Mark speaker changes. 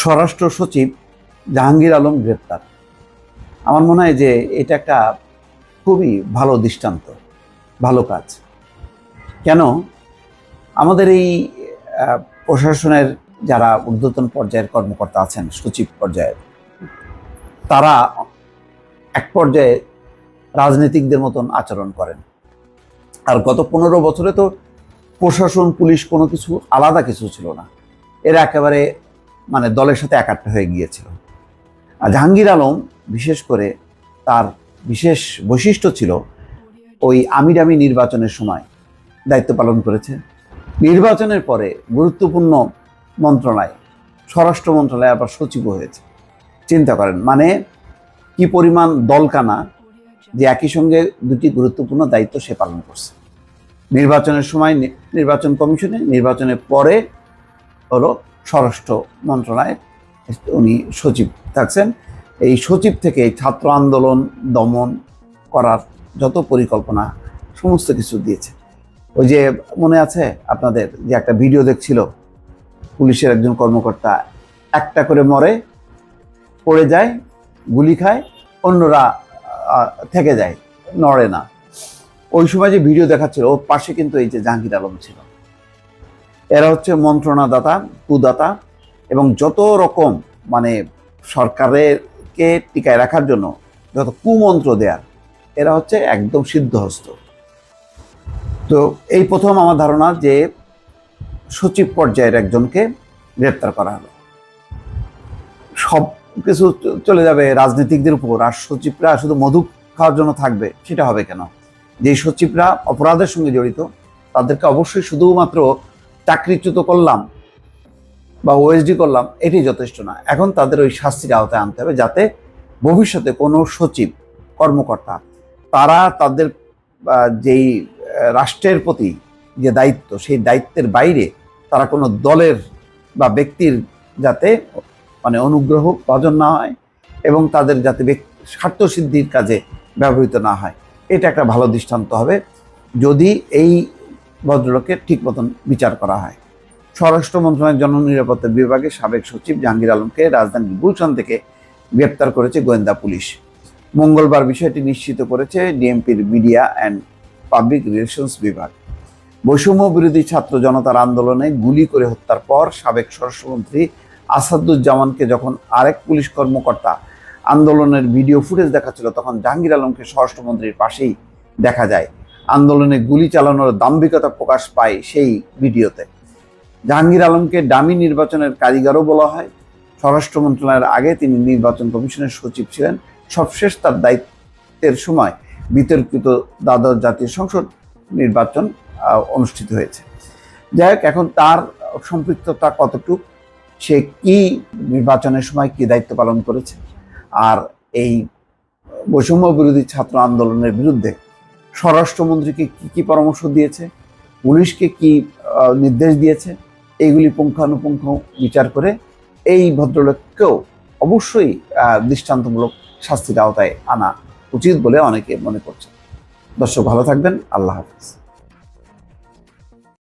Speaker 1: স্বরাষ্ট্র সচিব জাহাঙ্গীর আলম গ্রেপ্তার। আমার মনে হয় যে এটা একটা খুবই ভালো দৃষ্টান্ত, ভালো কাজ। কেন? আমাদের এই প্রশাসনের যারা ঊর্ধ্বতন পর্যায়ের কর্মকর্তা আছেন, সচিব পর্যায়ের, তারা এক পর্যায়ে রাজনীতিকদের মতন আচরণ করেন। আর গত পনেরো বছরে তো প্রশাসন, পুলিশ কোনো কিছু, আলাদা কিছু ছিল না। এরা একেবারে মানে দলের সাথে একাট্টা হয়ে গিয়েছিল। আর জাহাঙ্গীর আলম বিশেষ করে তার বিশেষ বৈশিষ্ট্য ছিল ওই আমিরামি নির্বাচনের সময় দায়িত্ব পালন করেছে। নির্বাচনের পরে গুরুত্বপূর্ণ মন্ত্রণালয়, স্বরাষ্ট্র মন্ত্রণালয় আবার সচিব হয়েছে। চিন্তা করেন মানে কি পরিমাণ দলকানা যে একই সঙ্গে দুটি গুরুত্বপূর্ণ দায়িত্ব সে পালন করছে। নির্বাচনের সময় নির্বাচন কমিশনে নির্বাচনের পরে হলো স্বরাষ্ট্র মন্ত্রণালয়ে উনি সচিব থাকছেন। এই সচিব থেকে ছাত্র আন্দোলন দমন করার যত পরিকল্পনা, সমস্ত কিছু দিয়েছে। ওই যে মনে আছে আপনাদের যে একটা ভিডিও দেখছিল? পুলিশের একজন কর্মকর্তা একটা করে মরে, পড়ে যায়, গুলি খায়, অন্যরা থেকে যায়, নড়ে না। ওই সময় যে ভিডিও দেখাচ্ছিল, ওর পাশে কিন্তু এই যে জাহাঙ্গীর আলম ছিল। এরা হচ্ছে মন্ত্রণাদাতা, কুদাতা এবং যত রকম মানে সরকারেরকে টিকায় রাখার জন্য যত কুমন্ত্র দেয়ার, এরা হচ্ছে একদম সিদ্ধহস্ত। তো এই প্রথম আমার ধারণা যে সচিব পর্যায়ের একজনকে গ্রেপ্তার করা হলো সব কিছু চলে যাবে রাজনীতিকদের উপর, আর সচিবরা শুধু মধু খাওয়ার জন্য থাকবে, সেটা হবে কেন? যে সচিবরা অপরাধের সঙ্গে জড়িত, তাদেরকে অবশ্যই শুধুমাত্র চাকরিচ্যুত করলাম বা ওএসডি করলাম, এটি যথেষ্ট না। এখন তাদের ওই শাস্তির আওতায় আনতে হবে যাতে ভবিষ্যতে কোনো সচিব, কর্মকর্তা, তারা তাদের যেই রাষ্ট্রের প্রতি যে দায়িত্ব, সেই দায়িত্বের বাইরে তারা কোনো দলের বা ব্যক্তির যাতে মানে অনুগ্রহ ভজন না হয় এবং তাদের যাতে স্বার্থসিদ্ধির কাজে ব্যবহৃত না হয়। এটা একটা ভালো দৃষ্টান্ত হবে। যদি এই ভদ্রলোকের ঠিক মতন বিচার করা হয়। স্বরাষ্ট্র মন্ত্রণালয়ের জননিরাপত্তা বিভাগের সাবেক সচিব জাহাঙ্গীর আলমকে রাজধানীর গুলশান থেকে গ্রেপ্তার করেছে গোয়েন্দা পুলিশ। মঙ্গলবার বিষয়টি নিশ্চিত করেছে ডিএমপির মিডিয়া অ্যান্ড পাবলিক রিলেশনস বিভাগ। বৈষম্য বিরোধী ছাত্র জনতার আন্দোলনে গুলি করে হত্যার পর সাবেক স্বরাষ্ট্রমন্ত্রী আসাদুজ্জামানকে যখন আরেক পুলিশ কর্মকর্তা আন্দোলনের ভিডিও ফুটেজ দেখাচ্ছিল, তখন জাহাঙ্গীর আলমকে স্বরাষ্ট্রমন্ত্রীর পাশেই দেখা যায়। আন্দোলনে গুলি চালানোর দাম্ভিকতা প্রকাশ পায় সেই ভিডিওতে। জাহাঙ্গীর আলমকে ডামি নির্বাচনের কারিগরও বলা হয়। স্বরাষ্ট্র মন্ত্রণালয়ের আগে তিনি নির্বাচন কমিশনের সচিব ছিলেন। সবশেষ তার দায়িত্বের সময় বিতর্কিত দ্বাদশ জাতীয় সংসদ নির্বাচন অনুষ্ঠিত হয়েছে। যাই হোক, এখন তার সম্পৃক্ততা কতটুকু, সে কি নির্বাচনের সময় কি দায়িত্ব পালন করেছে, আর এই বৈষম্য বিরোধী ছাত্র আন্দোলনের বিরুদ্ধে স্বরাষ্ট্রমন্ত্রীকে কি কি পরামর্শ দিয়েছে? পুলিশকে কি নির্দেশ দিয়েছে? এইগুলি পুঙ্খানুপুঙ্খ বিচার করে এই ভদ্রলোককেও অবশ্যই দৃষ্টান্তমূলক শাস্তির আওতায় আনা উচিত বলে অনেকে মনে করছে দর্শক, ভালো থাকবেন। আল্লাহ হাফিজ।